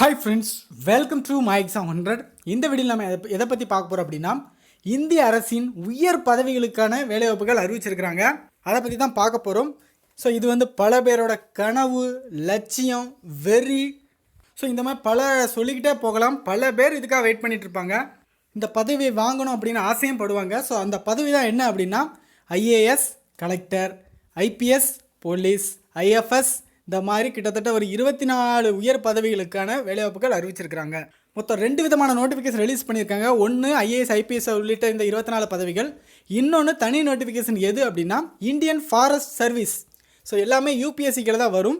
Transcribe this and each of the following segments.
Hi friends welcome to my exam hundred இந்த video நம்ம எதை- எதை பற்றி பார்க்க போகிறோம் அப்படின்னா இந்திய அரசின் உயர் பதவிகளுக்கான வேலைவாய்ப்புகள் அறிவிச்சிருக்கிறாங்க. அதை பற்றி தான் பார்க்க போகிறோம் ஸோ இது வந்து பல பேரோட கனவு லட்சியம் வெறி. ஸோ இந்த மாதிரி பல சொல்லிக்கிட்டே போகலாம். பல பேர் இதுக்காக வெயிட் பண்ணிகிட்டு இருப்பாங்க. இந்த பதவியை வாங்கணும் அப்படின்னு ஆசையும் படுவாங்க. ஸோ அந்த பதவி தான் என்ன அப்படின்னா IAS collector IPS police IFS இந்த மாதிரி கிட்டத்தட்ட ஒரு இருபத்தி நாலு உயர் பதவிகளுக்கான வேலைவாய்ப்புகள் அறிவிச்சிருக்கிறாங்க. மொத்தம் ரெண்டு விதமான நோட்டிஃபிகேஷன் ரிலீஸ் பண்ணியிருக்காங்க. ஒன்று ஐஏஎஸ் ஐபிஎஸ் உள்ளிட்ட இந்த இருபத்தி நாலு பதவிகள். இன்னொன்று தனி நோட்டிஃபிகேஷன் எது அப்படின்னா இந்தியன் ஃபாரஸ்ட் சர்வீஸ் ஸோ எல்லாமே யூபிஎஸ்சிக்கில் தான் வரும்.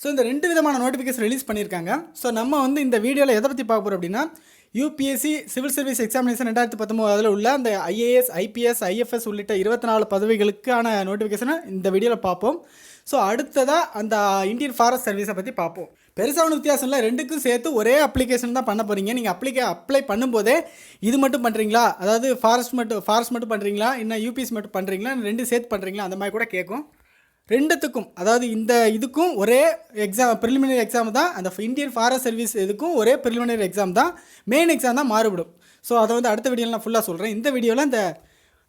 ஸோ இந்த ரெண்டு விதமான நோட்டிஃபிகேஷன் ரிலீஸ் பண்ணியிருக்காங்க. ஸோ நம்ம வந்து இந்த வீடியோவில் எதை பற்றி பார்க்க போகிறோம் அப்படின்னா யூபிஎஸ்சி சிவில் சர்வீஸ் எக்ஸாமினேஷன் ரெண்டாயிரத்தி பத்தொம்போது அதில் உள்ள அந்த ஐஏஎஸ் ஐபிஎஸ் ஐஎஃப்எஸ் உள்ளிட்ட இருபத்தி நாலு பதவிகளுக்கான நோட்டிஃபிகேஷனை இந்த வீடியோவில் பார்ப்போம். ஸோ அடுத்ததாக அந்த இந்தியன் ஃபாரஸ்ட் சர்வீஸை பற்றி பார்ப்போம் பெருசாக ஒன்றும் வித்தியாசம் இல்லை. ரெண்டுக்கும் சேர்த்து ஒரே அப்ளிகேஷன் தான் பண்ண போகிறீங்க நீங்கள் அப்ளிகே அப்ளை பண்ணும்போதே இது மட்டும் பண்ணுறீங்களா அதாவது ஃபாரஸ்ட் மட்டும் ஃபாரஸ்ட் மட்டும் பண்ணுறீங்களா இன்னும் யூபிஎஸ் மட்டும் பண்ணுறீங்களா ரெண்டு சேர்த்து பண்ணுறீங்களா அந்த மாதிரி கூட கேட்கும் ரெண்டுத்துக்கும் அதாவது இந்த இதுக்கும் ஒரே எக்ஸாம் ப்ரிலிமினரி எக்ஸாம் தான். அந்த இந்தியன் ஃபாரஸ்ட் சர்வீஸ் இதுக்கும் ஒரே ப்ரிலிமினரி எக்ஸாம் தான். மெயின் எக்ஸாம் தான் மாறுபடும். ஸோ அதை வந்து அடுத்த வீடியோவில் நான் ஃபுல்லாக சொல்கிறேன் இந்த வீடியோவில் இந்த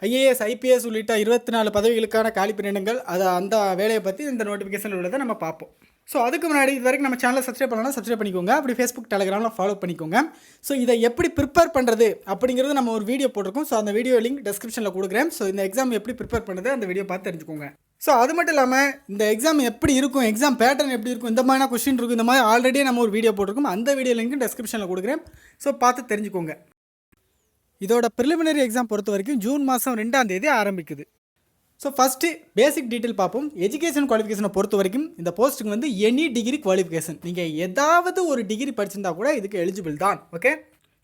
ஐஏஎஸ் ஐபிஎஸ் உள்ளிட்ட இருபத்தி நாலு பதவிகளுக்கான காலி பணியிடங்கள் அதை அந்த வேலையை பற்றி இந்த நோட்டிஃபிகேஷன் உள்ளதை நம்ம பார்ப்போம். ஸோ அதுக்கு முன்னாடி இது வரைக்கும் நம்ம சேனலை சப்ஸ்கிரைப் பண்ணலாம் சப்ஸ்கிரைப் பண்ணிக்கோங்க. அப்படி ஃபேஸ்புக் டெலிகிராமில் ஃபாலோ பண்ணிக்கோங்க. ஸோ இதை எப்படி ப்ரிப்பேர் பண்ணுறது அப்படிங்கிறது நம்ம ஒரு வீடியோ போட்டிருக்கோம். ஸோ அந்த வீடியோ லிங்க் டிஸ்கிரிப்ஷனில் கொடுக்குறேன். ஸோ இந்த எக்ஸாம் எப்படி ப்ரிப்பேர் பண்ணுறது அந்த வீடியோ பார்த்து தெரிஞ்சுக்கோங்க. ஸோ அது மட்டும் இல்லாமல் இந்த எக்ஸாம் எப்படி இருக்கும் எக்ஸாம் பேட்டர்ன் எப்படி இருக்கும் இந்த மாதிரியான கொஸ்டின் இருக்கும் இந்த மாதிரி ஆல்ரெடி நம்ம ஒரு வீடியோ போட்டிருக்கோம். அந்த வீடியோ லிங்க் டிஸ்கிரிப்ஷனில் கொடுக்குறேன். ஸோ பார்த்து தெரிஞ்சுக்கோங்க. இதோட ப்ரிலிமினரி எக்ஸாம் பொறுத்த வரைக்கும் ஜூன் மாதம் ரெண்டாம் தேதி ஆரம்பிக்குது. ஸோ ஃபஸ்ட்டு பேசிக் டீட்டெயில் பார்ப்போம். எஜுகேஷன் குவாலிஃபிகேஷனை பொறுத்த வரைக்கும் இந்த போஸ்ட்டுக்கு வந்து எனி டிகிரி குவாலிஃபிகேஷன் நீங்கள் ஏதாவது ஒரு டிகிரி படிச்சிருந்தா கூட இதுக்கு எலிஜிபிள் தான். ஓகே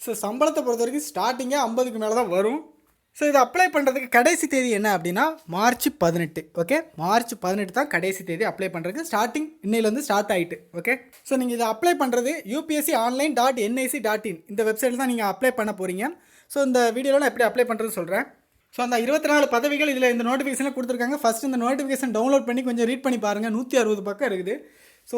ஸோ சம்பளத்தை பொறுத்த வரைக்கும் ஸ்டார்டிங்கே ஐம்பதுக்கு மேலே தான் வரும். ஸோ இதை அப்ளை பண்ணுறதுக்கு கடைசி தேதி என்ன அப்படின்னா மார்ச் பதினெட்டு. ஓகே மார்ச் பதினெட்டு தான் கடைசி தேதி அப்ளை பண்ணுறதுக்கு ஸ்டார்டிங் இன்னையிலேருந்து ஸ்டார்ட் ஆகிட்டு ஓகே ஸோ நீங்கள் இதை அப்ளை பண்ணுறது UPSC online dot NIC dot in இந்த வெப்சைட்டில் தான் நீங்கள் அப்ளை பண்ண போகிறீங்க ஸோ இந்த வீடியோவில் நான் எப்படி அப்ளை பண்ணுறதுன்னு சொல்கிறேன் ஸோ அந்த இருபத்தி நாலு பதவிகள் இதில் இந்த நோட்டிஃபிகேஷனில் கொடுத்துருக்காங்க. ஃபஸ்ட் இந்த நோட்டிஃபிகேஷன் டவுன்லோட் பண்ணி கொஞ்சம் ரீட் பண்ணி பாருங்கள் நூற்றி அறுபது பக்கம் இருக்குது. ஸோ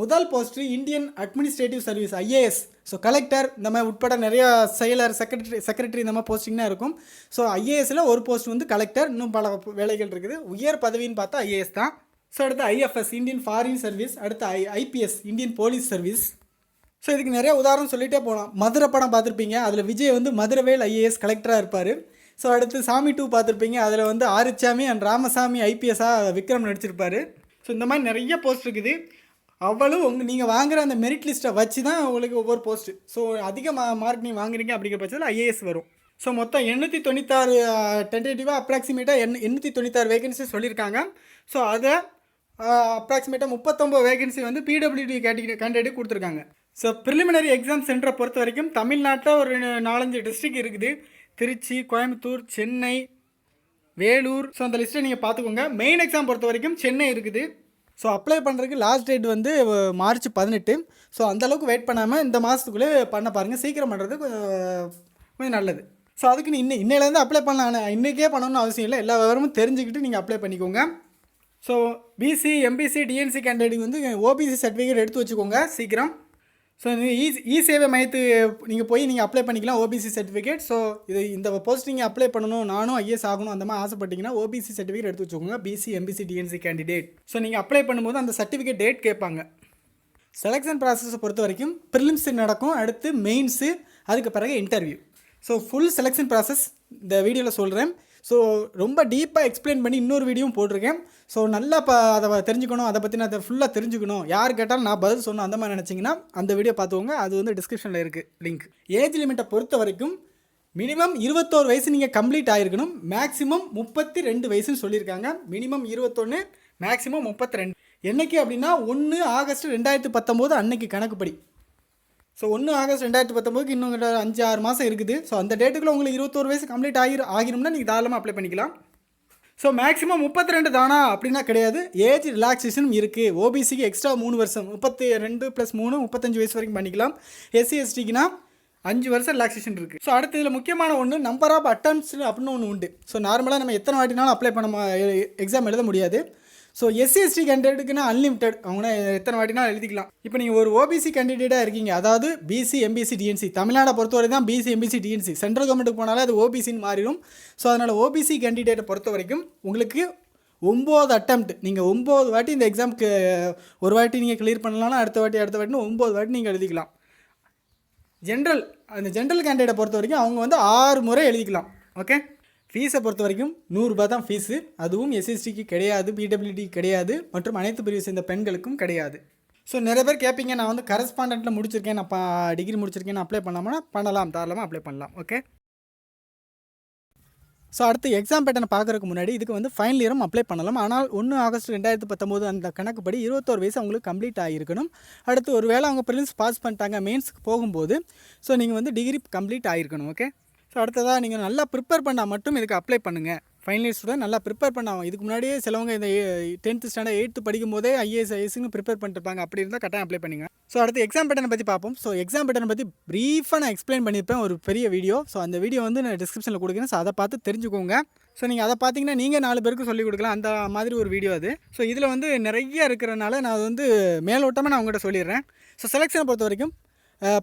முதல் post Indian administrative service IAS so collector இந்த மாதிரி உட்பட நிறையா செயலர் செக்ரட்டரி செக்ரட்டரி இந்த மாதிரி போஸ்டிங்னா இருக்கும். ஸோ ஐஏஎஸில் ஒரு போஸ்ட் வந்து கலெக்டர் இன்னும் பல வேலைகள் இருக்குது. உயர் பதவின்னு பார்த்தா ஐஏஎஸ் தான். ஸோ அடுத்து ஐஎஃப்எஸ் இந்தியன் ஃபாரின் சர்வீஸ் அடுத்து I IPS Indian police service so இதுக்கு நிறைய உதாரணம் சொல்லிகிட்டே போகலாம் மதுரை படம் பார்த்துருப்பீங்க. அதில் விஜய் வந்து மதுரவேல் ஐஏஎஸ் கலெக்டராக இருப்பார். ஸோ அடுத்து சாமி டூ பார்த்துருப்பீங்க. அதில் வந்து ஆரிச்சாமி அண்ட் ராமசாமி ஐபிஎஸ்ஸாக விக்ரம் நடிச்சிருப்பார். ஸோ இந்த மாதிரி நிறைய போஸ்ட் இருக்குது. அவ்வளவு உங்கள் நீங்கள் வாங்குகிற அந்த மெரிட் லிஸ்ட்டை வச்சு தான் உங்களுக்கு ஒவ்வொரு போஸ்ட்டு ஸோ அதிக மா மார்க் நீங்கள் வாங்குறீங்க அப்படிங்கிற பட்சத்தில் ஐஏஎஸ் வரும். ஸோ மொத்தம் எண்ணூற்றி தொண்ணூத்தாறு டென்டேட்டிவாக அப்ராக்சிமேட்டாக எண் எண்ணூற்றி தொண்ணூத்தாறு வேகன்சி சொல்லியிருக்காங்க. ஸோ அதை அப்ராக்சிமேட்டாக முப்பத்தொம்பது வேகன்சி வந்து பிடபிள்யூடி கேட்டகரி கேண்டிடேட் கொடுத்துருக்காங்க. ஸோ ப்ரிலிமினரி எக்ஸாம் சென்டரை பொறுத்த வரைக்கும் தமிழ்நாட்டில் ஒரு நாலஞ்சு டிஸ்ட்ரிக்ட் இருக்குது. திருச்சி கோயம்புத்தூர் சென்னை வேலூர். ஸோ அந்த லிஸ்ட்டை நீங்கள் பார்த்துக்கோங்க. மெயின் எக்ஸாம் பொறுத்த வரைக்கும் சென்னை இருக்குது. ஸோ அப்ளை பண்ணுறதுக்கு லாஸ்ட் டேட் வந்து மார்ச் பதினெட்டு. ஸோ அந்தளவுக்கு வெயிட் பண்ணாமல் இந்த மாதத்துக்குள்ளே பண்ண பாருங்கள் சீக்கிரம் பண்ணுறது கொஞ்சம் கொஞ்சம் நல்லது. ஸோ அதுக்கு நீ இன்னும் இன்னையிலேருந்து அப்ளை பண்ணலாம். இன்றைக்கே பண்ணணும்னு அவசியம் இல்லை. எல்லா விவரமும் தெரிஞ்சுக்கிட்டு நீங்கள் அப்ளை பண்ணிக்கோங்க. So BC MBC DNC candidate வந்து ஓபிசி சர்டிஃபிகேட் எடுத்து வச்சுக்கோங்க. சீக்கிரம். ஸோ இ இ e, சேவை மையத்து நீங்கள் போய் நீங்கள் அப்ளை பண்ணிக்கலாம் ஓபிசி சர்டிஃபிகேட் ஸோ இது இந்த போஸ்ட் நீங்கள் அப்ளை பண்ணணும் நானும் ஐஎஸ் ஆகணும் அந்த மாதிரி ஆசைப்பட்டீங்கன்னா ஓபிசி சர்டிஃபிகேட் எடுத்து வச்சுக்கோங்க BC MBC DNC candidate so நீங்கள் அப்ளை பண்ணும்போது அந்த சர்டிஃபிகேட் டேட் கேட்பாங்க. செலெக்ஷன் ப்ராசஸை பொறுத்த வரைக்கும் ப்ரிலிம்ஸ் நடக்கும் அடுத்து மெயின்ஸு அதுக்கு பிறகு interview so full selection process இந்த வீடியோவில் சொல்கிறேன் ஸோ ரொம்ப டீப்பாக எக்ஸ்பிளைன் பண்ணி இன்னொரு வீடியோவும் போட்டிருக்கேன். ஸோ நல்லா இப்போ அதை தெரிஞ்சுக்கணும். அதை பற்றி நான் அதை ஃபுல்லாக தெரிஞ்சுக்கணும். யார் கேட்டாலும் நான் பதில் சொன்னோம் அந்த மாதிரி நினச்சிங்கன்னா அந்த வீடியோ பார்த்துக்கோங்க. அது வந்து டிஸ்கிரிப்ஷனில் இருக்குது லிங்க் ஏஜ் லிமிட்டை பொறுத்த வரைக்கும் மினிமம் இருபத்தோரு வயசு நீங்கள் கம்ப்ளீட் ஆகிருக்கணும் மேக்ஸிமம் முப்பத்தி ரெண்டு வயசுன்னு சொல்லியிருக்காங்க. மினிமம் இருபத்தொன்று மேக்ஸிமம் முப்பத்தி ரெண்டு என்னைக்கு அப்படின்னா ஒன்று ஆகஸ்ட் ரெண்டாயிரத்து பத்தொம்போது அன்னைக்கு கணக்குப்படி. ஸோ ஒன்று ஆகஸ்ட் ரெண்டாயிரத்து பத்தொம்போதுக்கு இன்னும் கிட்ட அஞ்சு ஆறு மாதம் இருக்குது. ஸோ அந்த டேட்டுக்குள்ள உங்களுக்கு இருபத்தோரு வயசு கம்ப்ளீட் ஆகி ஆகிரும்னா நீங்கள் தாராளமாக அப்ளை பண்ணிக்கலாம். ஸோ மேக்ஸிமம் முப்பத்தி ரெண்டு தானா அப்படின்னா கிடையாது. ஏஜ் ரிலாக்ஸேஷனும் இருக்குது ஓபிசிக்கு எக்ஸ்ட்ரா மூணு வருஷம். முப்பத்தி ரெண்டு ப்ளஸ் மூணு முப்பத்தஞ்சு வயசு வரைக்கும் பண்ணிக்கலாம். எஸ்சி எஸ்டிக்குனா அஞ்சு வருஷம் ரிலாக்ஸேஷன் இருக்குது ஸோ அடுத்து இதில் முக்கியமான ஒன்று நம்பர் ஆஃப் அட்டம்ஸ் அப்படின்னு ஒன்று உண்டு. ஸோ நார்மலாக நம்ம எத்தனை வாட்டினாலும் அப்ளை பண்ண எக்ஸாம் எழுத முடியாது. ஸோ எஸ்சி எஸ்டி கேண்டிடேட்டுக்குன்னா அன்லிமிட்டெட் அவங்க எத்தனை வாட்டினா எழுதிக்கலாம். இப்போ நீங்கள் ஒரு ஓபிசி கேண்டிடேட்டாக இருக்கீங்க. அதாவது பிசி எம்பிசி டிஎன்சி தமிழ்நாடை பொறுத்தவரை தான் பிசி எம்பிசி டிஎன்சி சென்ட்ரல் கவர்மெண்ட்டுக்கு போனாலே அது ஓபிசின்னு மாறிடும். ஸோ அதனால் ஓபிசி கேண்டிடேட்டை பொறுத்த வரைக்கும் உங்களுக்கு ஒம்பது அட்டம்ப்ட் நீங்கள் ஒம்பது வாட்டி இந்த எக்ஸாமுக்கு ஒரு வாட்டி நீங்கள் கிளியர் பண்ணலாம்னா அடுத்த வாட்டி அடுத்த வாட்டின்னு ஒம்பது வாட்டி நீங்கள் எழுதிக்கலாம். ஜென்ரல் அந்த ஜென்ரல் கேண்டிடேட்டை பொறுத்த வரைக்கும் அவங்க வந்து ஆறு முறை எழுதிக்கலாம். ஓகே ஃபீஸை பொறுத்த வரைக்கும் நூறுரூபா தான் ஃபீஸு அதுவும் எஸ்எஸ்டிக்கு கிடையாது பிடபிள்யூடி கிடையாது மற்றும் அனைத்து பிரிவு சேர்ந்த பெண்களுக்கும் கிடையாது. ஸோ நிறைய பேர் கேட்பீங்க நான் வந்து கரஸ்பாண்டண்ட்டில் முடிச்சிருக்கேன் நான் டிகிரி முடிச்சிருக்கேன் நான் அப்ளை பண்ணலாமா பண்ணலாம் தாராளமாக அப்ளை பண்ணலாம் ஓகே ஸோ அடுத்து எக்ஸாம் பேட்டர்னை பார்க்குறதுக்கு முன்னாடி இதுக்கு வந்து ஃபைனல் இயரும் அப்ளை பண்ணலாம். ஆனால் ஒன்று ஆகஸ்ட் ரெண்டாயிரத்து பத்தொம்போது அந்த கணக்குப்படி இருபத்தோரு வயசு அவங்களுக்கு கம்ப்ளீட் ஆகிருக்கணும் அடுத்து ஒரு வேளை அவங்க ப்ரிலிம்ஸ் பாஸ் பண்ணிட்டாங்க மெயின்ஸ்க்கு போகும்போது ஸோ நீங்கள் வந்து டிகிரி கம்ப்ளீட் ஆகிருக்கணும் ஓகே ஸோ அடுத்ததாக நீங்கள் நல்லா ப்ரிப்பேர் பண்ணால் மட்டும் இதுக்கு அப்ளை பண்ணுங்கள் ஃபைனல் இயர் ஸ்டூடெண்ட் நல்லா ப்ரிப்பேர் பண்ணாங்க இதுக்கு முன்னாடியே சிலவங்க இந்த டென்த்து ஸ்டாண்டர்ட் எயித்து படிக்கும் போதே ஐஏஎஸ் ஐஎஸ்னு ப்ரிப்பேர் பண்ணிருப்பாங்க. அப்படி இருந்தால் கட்டாயம் அப்ளை பண்ணுங்க. ஸோ அடுத்து எக்ஸாம் பேட்டர்னை பற்றி பார்ப்போம். ஸோ எக்ஸாம் பேட்டர்னை பற்றி ப்ரீஃபாக நான் எக்ஸ்பிளைன் பண்ணியிருப்பேன். ஒரு பெரிய வீடியோ ஸோ அந்த வீடியோ வந்து நான் டிஸ்கிரிப்ஷனில் கொடுக்குறேன். ஸோ அதை பார்த்து தெரிஞ்சுக்கோங்க. ஸோ நீங்கள் அதை பார்த்தீங்கன்னா நீங்கள் நாலு பேருக்கு சொல்லிக் கொடுக்கலாம். அந்த மாதிரி ஒரு வீடியோ அது. ஸோ இதில் வந்து நிறைய இருக்கிறனால நான் வந்து மேலோட்டமாக நான் உங்கள்கிட்ட சொல்லிடுறேன். ஸோ செலெக்ஷனை பொறுத்த வரைக்கும்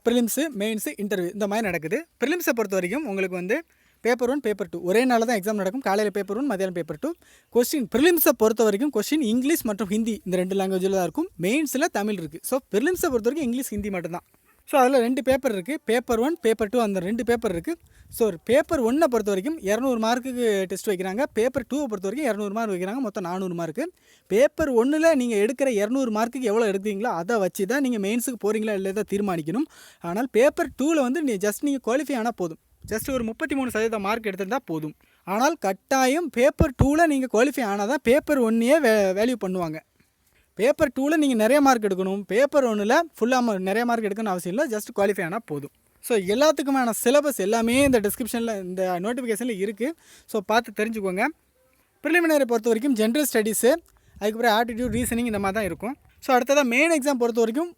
ப்ரிலிம்ஸு மெயின்ஸு இன்டர்வியூ இந்த மாதிரி நடக்குது. ப்ரிலிம்ஸை பொறுத்த வரைக்கும் உங்களுக்கு வந்து பேப்பர் ஒன் பேப்பர் டூ ஒரே நாளில் தான் எக்ஸாம் நடக்கும். காலையில் பேப்பர் ஒன் மதியானம் பேப்பர் டூ கொஸ்டின் ப்ரிலிம்ஸை பொறுத்த வரைக்கும் கொஸ்டின் இங்கிலீஷ் மற்றும் ஹிந்தி இந்த ரெண்டு லாங்குவேஜில் தான் இருக்கும். மெயின்ஸில் தமிழ் இருக்குது ஸோ ப்ரிலிம்ஸை பொறுத்த வரைக்கும் இங்கிலீஷ் ஹிந்தி மட்டும்தான். ஸோ அதில் ரெண்டு பேப்பர் இருக்குது பேப்பர் ஒன் பேப்பர் டூ அந்த ரெண்டு பேப்பர் இருக்குது ஸோ பேப்பர் ஒன்னை பொறுத்த வரைக்கும் இரநூறு மார்க்குக்கு டெஸ்ட் வைக்கிறாங்க. பேப்பர் டூவை பொறுத்த வரைக்கும் இரநூறு மார்க் வைக்கிறாங்க. மொத்தம் நானூறு மார்க்கு பேப்பர் ஒன்றில் நீங்கள் எடுக்கிற இரநூறு மார்க்குக்கு எவ்வளோ எடுக்கிறீங்களோ அதை வச்சு தான் நீங்கள் மெயின்ஸுக்கு போகிறீங்களா இல்லை தான் தீர்மானிக்கணும். ஆனால் பேப்பர் டூவில் வந்து நீ ஜஸ்ட் நீங்கள் குவாலிஃபை ஆனால் போதும். ஜஸ்ட் ஒரு முப்பத்தி மூணு சதவீத மார்க் எடுத்திருந்தால் போதும். ஆனால் கட்டாயம் பேப்பர் டூவில் நீங்கள் குவாலிஃபை ஆனால் தான் பேப்பர் ஒன்னையே வே வேல்யூ பண்ணுவாங்க. பேப்பர் டூவில் நீங்கள் நிறைய மார்க் எடுக்கணும். பேப்பர் ஒன்றில் ஃபுல்லாக நிறைய மார்க் எடுக்கணும்னு அவசியம் இல்லை. ஜஸ்ட் குவாலிஃபை ஆனால் போதும். ஸோ எல்லாத்துக்குமான சிலபஸ் எல்லாமே இந்த டிஸ்கிரிப்ஷனில் இந்த நோட்டிஃபிகேஷனில் இருக்குது ஸோ பார்த்து தெரிஞ்சுக்கோங்க. ப்ரிலிமினரி பொறுத்த வரைக்கும் ஜென்ரல் ஸ்டடீஸு அதுக்கப்புறம் ஆட்டிடியூட் ரீசனிங் இந்த மாதிரி தான் இருக்கும். ஸோ அடுத்ததாக மெயின் எக்ஸாம் பொறுத்த வரைக்கும்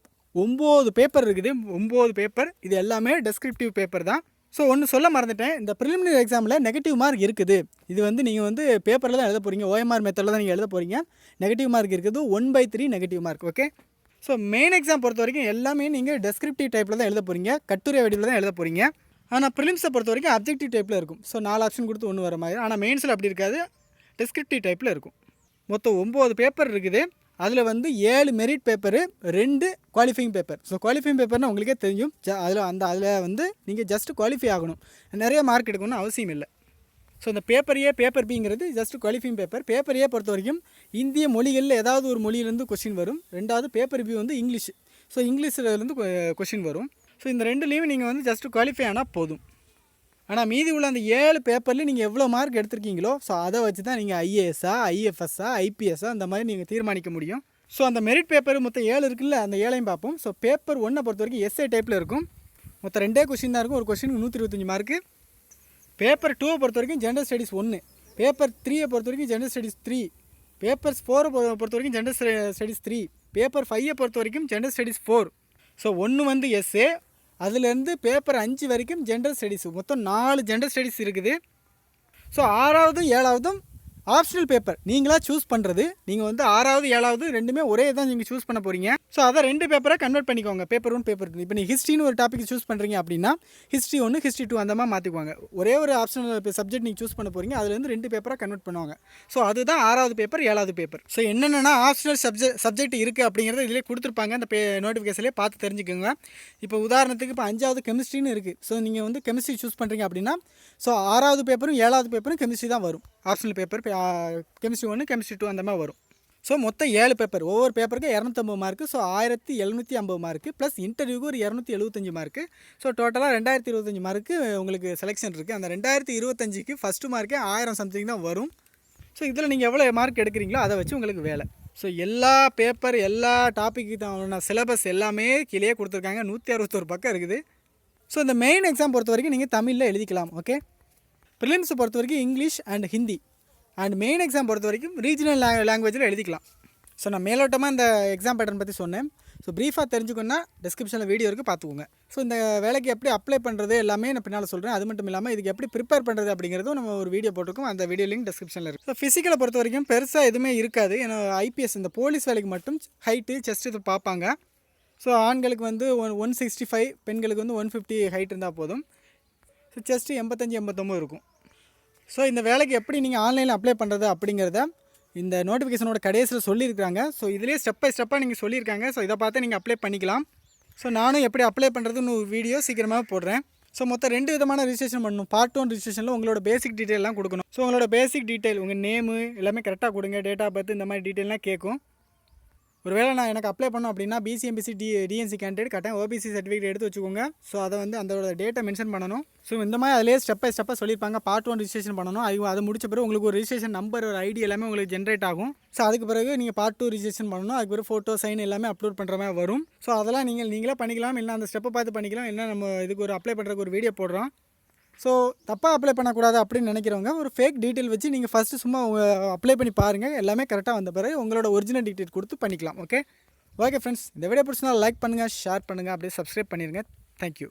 ஒம்பது பேப்பர் இருக்குது. ஒம்பது பேப்பர் இது எல்லாமே டெஸ்கிரிப்டிவ் பேப்பர் தான். ஸோ ஒன்று சொல்ல மறந்துட்டேன். இந்த ப்ரிலிமினரி எக்ஸாமில் நெகட்டிவ் மார்க் இருக்குது. இது வந்து நீங்கள் வந்து பேப்பரில் தான் எழுத போகிறீங்க ஓஎம்ஆர் மெத்தடில் தான் நீங்கள் எழுத போகிறீங்க நெகட்டிவ் மார்க் இருக்குது. One by three negative mark okay so main exam பொறுத்த வரைக்கும் எல்லாமே நீங்கள் டெஸ்கிரிப்டிவ் டைப்பில் தான் எழுத போகிறீங்க கட்டுரை வடிவில் தான் எழுத போகிறீங்க ஆனால் ப்ரிலிம்ஸை பொறுத்த வரைக்கும் அப்ஜெக்டிவ் டைப்பில் இருக்கும். ஸோ நாலு ஆப்ஷன் கொடுத்து ஒன்று வர மாதிரி. ஆனால் மெயின்ஸில் அப்படி இருக்காது. டெஸ்கிரிப்டிவ் டைப்பில் இருக்கும். மொத்தம் ஒம்பது பேப்பர் இருக்குது. அதில் வந்து ஏழு மெரிட் பேப்பரு ரெண்டு குவாலிஃபைங் பேப்பர் ஸோ குவாலிஃபைங் பேப்பர்னால் உங்களுக்கே தெரியும். ஜ அதில் அந்த அதில் வந்து நீங்கள் ஜஸ்ட் குவாலிஃபை ஆகணும். நிறைய மார்க் எடுக்கணும்னு அவசியம் இல்லை. ஸோ இந்த பேப்பர் ஏ பேப்பர் பிங்கிறது just qualifying paper paper A பொறுத்த வரைக்கும் இந்திய மொழிகளில் ஏதாவது ஒரு மொழியிலேருந்து கொஷின் வரும். ரெண்டாவது பேப்பர் பி வந்து இங்கிலீஷ். ஸோ இங்கிலீஷில் இருந்து கொஷின் வரும். ஸோ இந்த ரெண்டுலேயும் நீங்கள் வந்து ஜஸ்ட் குவாலிஃபை ஆனால் போதும். ஆனால் மீதி உள்ள அந்த ஏழு பேப்பரில் நீங்கள் எவ்வளோ மார்க் எடுத்திருக்கீங்களோ ஸோ அதை வச்சு தான் நீங்கள் ஐஏஎஸ்ஸா ஐஎஃப்எஸ்ஸா ஐபிஎஸ்ஸா அந்த மாதிரி நீங்கள் தீர்மானிக்க முடியும். ஸோ அந்த மெரிட் பேப்பர் மொத்தம் ஏழு இருக்குல்ல அந்த ஏழையும் பார்ப்போம். ஸோ பேப்பர் ஒன்றை பொறுத்த வரைக்கும் எஸ்ஏ டைப்பில் இருக்கும். மொத்தம் ரெண்டே கொஸ்டின் தான் இருக்கும். ஒரு கொஸ்டினுக்கு நூற்றி இருபத்தஞ்சி மார்க்கு பேப்பர் டூவை பொறுத்த வரைக்கும் ஜென்ரல் ஸ்டடீஸ் ஒன்று பேப்பர் த்ரீயை பொறுத்த வரைக்கும் ஜென்ரல் ஸ்டடீஸ் த்ரீ பேப்பர்ஸ் ஃபோரை பொறுத்த வரைக்கும் ஜென்ரல் ஸ்டடீஸ் த்ரீ பேப்பர் ஃபைவை பொறுத்த வரைக்கும் ஜென்ரல் ஸ்டடீஸ் ஃபோர் ஸோ ஒன்று வந்து எஸ்ஏ அதுலேருந்து பேப்பர் அஞ்சு வரைக்கும் ஜென்ரல் ஸ்டடீஸ் மொத்தம் நாலு ஜென்ரல் ஸ்டடீஸ் இருக்குது. ஸோ ஆறாவதும் ஏழாவதும் ஆப்ஷனல் பேப்பர். நீங்களாக சூஸ் பண்ணுறது நீங்கள் வந்து ஆறாவது ஏழாவது ரெண்டுமே ஒரே தான் நீங்கள் சூஸ் பண்ண போகிறீங்க ஸோ அதை ரெண்டு பேப்பரை கன்வெர்ட் பண்ணிக்கோங்க. பேப்பர் ஒன் பேப்பர் டூ இப்போ நீங்கள் ஹிஸ்ட்ரின்னு ஒரு டாபிக் சூஸ் பண்ணுறீங்க அப்படின்னா ஹிஸ்ட்ரி ஒன்று ஹிஸ்ட்ரி டூ அந்த மாதிரி மாற்றிக்குவாங்க ஒரே ஒரு ஆப்ஷனல் சப்ஜெக்ட் நீங்கள் சூஸ் பண்ண போகிறீங்க அதுலேருந்து ரெண்டு பேப்பரை கன்வெர்ட் பண்ணுவாங்க. ஸோ அதுதான் ஆறாவது பேப்பர் ஏழாவது பேப்பர் ஸோ என்னென்னா ஆப்ஷனல் சப்ஜெக்ட் சப்ஜெக்ட் இருக்குது அப்படிங்கிறத இதிலே கொடுத்துருப்பாங்க. அந்த பே நோட்டிஃபிகேஷன்லேயே பார்த்து தெரிஞ்சுக்கோங்க. இப்போ உதாரணத்துக்கு இப்போ அஞ்சாவது கெமிஸ்ட்ரின்னு இருக்குது ஸோ நீங்கள் வந்து கெமிஸ்ட்ரி சூஸ் பண்ணுறீங்க அப்படின்னா ஸோ ஆறாவது பேப்பரும் ஏழாவது பேப்பரும் கெமிஸ்ட்ரி தான் வரும். ஆப்ஷனல் பேப்பர் கெமிஸ்ட்ரி ஒன்று கெமிஸ்ட்ரி டூ அந்த மாதிரி வரும். ஸோ மொத்தம் ஏழு பேப்பர் ஒவ்வொரு பேப்பருக்கு இரநூத்தம்பது மார்க்கு ஸோ ஆயிரத்தி எழுநூற்றி ஐம்பது மார்க்கு ப்ளஸ் இன்டர்வியூக்கு ஒரு இரநூத்தி எழுபத்தஞ்சி மார்க்கு ஸோ டோட்டலாக ரெண்டாயிரத்தி இருபத்தஞ்சி மார்க்கு உங்களுக்கு செலெக்ஷன் இருக்குது அந்த ரெண்டாயிரத்தி இருபத்தஞ்சிக்கு ஃபஸ்ட்டு மார்க்கே ஆயிரம் சம்திங் தான் வரும். ஸோ இதில் நீங்கள் எவ்வளோ மார்க் எடுக்கிறீங்களோ அதை வச்சு உங்களுக்கு வேலை. ஸோ எல்லா பேப்பர் எல்லா டாப்பிக்கு தான் சிலபஸ் எல்லாமே கீழே கொடுத்துருக்காங்க. நூற்றி அறுபத்தோரு பக்கம் இருக்குது. ஸோ இந்த மெயின் எக்ஸாம் பொறுத்த வரைக்கும் நீங்கள் தமிழில் எழுதிக்கலாம் ஓகே ப்ரிலிம்ஸை பொறுத்த வரைக்கும் English and Hindi and main exam பொறுத்த வரைக்கும் ரீஜனல் லாங்குவேஜில் எழுதிக்கலாம். ஸோ நான் மேலோட்டமாக இந்த எக்ஸாம் பேட்டர்ன் பற்றி சொன்னேன். ஸோ ப்ரீஃபாக தெரிஞ்சுக்கணுன்னா டிஸ்கிரிப்ஷனில் வீடியோ இருக்குது பார்த்துக்கோங்க. ஸோ இந்த வேலைக்கு எப்படி அப்ளை பண்ணுறது எல்லாமே நான் பின்னால் சொல்கிறேன் அது மட்டும் இல்லாமல் இதுக்கு எப்படி ப்ரிப்பேர் பண்ணுறது அப்படிங்கிறதும் நம்ம ஒரு வீடியோ போட்டிருக்கோம். அந்த வீடியோ லிங்க் டிஸ்கிரிப்ஷனில் இருக்குது ஸோ ஃபிசிக்கலை பொறுத்த வரைக்கும் பெருசாக எதுவுமே இருக்காது. ஏன்னா ஐபிஎஸ் இந்த போலீஸ் வேலைக்கு மட்டும் ஹைட்டு செஸ்ட் இது பார்ப்பாங்க. ஸோ ஆண்களுக்கு வந்து ஒன் ஒன் சிக்ஸ்டி ஃபைவ் பெண்களுக்கு வந்து ஒன் ஃபிஃப்டி ஹைட் இருந்தால் போதும். ஸோ செஸ்ட்டு எண்பத்தஞ்சு எண்பத்தொம்பது இருக்கும். ஸோ இந்த வேலைக்கு எப்படி நீங்கள் ஆன்லைனில் அப்ளை பண்ணுறது அப்படிங்கிறத இந்த நோட்டிஃபிகேஷனோட கடைசியில் சொல்லியிருக்காங்க ஸோ இதுலேயே ஸ்டெப் பை ஸ்டெப்பாக நீங்கள் சொல்லியிருக்காங்க. ஸோ இதை பார்த்து நீங்கள் அப்ளை பண்ணிக்கலாம். ஸோ நானும் எப்படி அப்ளை பண்ணுறதுன்னு வீடியோ சீக்கிரமாக போடுறேன். ஸோ மொத்தம் ரெண்டு விதமான ரிஜிஸ்ட்ரேஷன் பண்ணணும். பார்ட் ஒன் ரிஜிஸ்ட்ரேஷனில் உங்களோட பேசிக் டீட்டெயிலாம் கொடுக்கணும். ஸோ உங்களோட பேசிக் டீட்டெயில் உங்கள் நேமு எல்லாமே கரெக்டாக கொடுங்க. டேட் ஆஃப் பர்த் இந்த மாதிரி டீட்டெயிலாம் கேட்கும். ஒருவேளை நான் எனக்கு அப்ளை பண்ணோம் அப்படின்னா BC MBC D DNC candidate கரெக்டாக ஓபிசி சர்டிஃபிகேட் எடுத்து வச்சுக்கோங்க. ஸோ அதை வந்து அதோட டேட்டை மென்ஷன் பண்ணணும். ஸோ இந்த மாதிரி அதிலே ஸ்டெப் பை ஸ்டெப்பாக சொல்லியிருப்பாங்க. பார்ட் ஒன் ரிஜிஸ்ட்ரேஷன் பண்ணணும். அது அது முடிச்ச பிறகு உங்களுக்கு ஒரு ரிஜிஸ்ட்ரேஷன் நம்பர் ஒரு ஐடி எல்லாமே உங்களுக்கு ஜென்ரேட் ஆகும். ஸோ அதுக்கு பிறகு நீங்கள் பார்ட் டூ ரிஜிஸ்ட்ரேஷன் பண்ணணும். அதுக்கு பிறகு ஃபோட்டோ சைன் எல்லாமே அப்லோட் பண்ணுற மாதிரி வரும். ஸோ அதெல்லாம் நீங்கள் நீங்களே பண்ணிக்கலாம். இல்லை அந்த ஸ்டெப்பை பார்த்து பண்ணிக்கலாம். இல்லை நம்ம இதுக்கு ஒரு அப்ளை பண்ணுறதுக்கு ஒரு வீடியோ போடுறோம். ஸோ தப்பாக அப்ளை பண்ணக்கூடாது அப்படின்னு நினைக்கிறவங்க ஒரு ஃபேக் டீட்டெயில் வச்சு நீங்கள் ஃபஸ்ட்டு சும்மா அப்ளை பண்ணி பாருங்கள் எல்லாமே கரெக்டாக வந்த பிறகு உங்களோட ஒரிஜினல் டீட்டெயில் கொடுத்து பண்ணிக்கலாம் ஓகே ஓகே ஃப்ரெண்ட்ஸ் இந்த வீடியோ பிடிச்சினா லைக் பண்ணுங்கள் ஷேர் பண்ணுங்கள் அப்படியே சப்ஸ்கிரைப் பண்ணிடுங்க தேங்க்யூ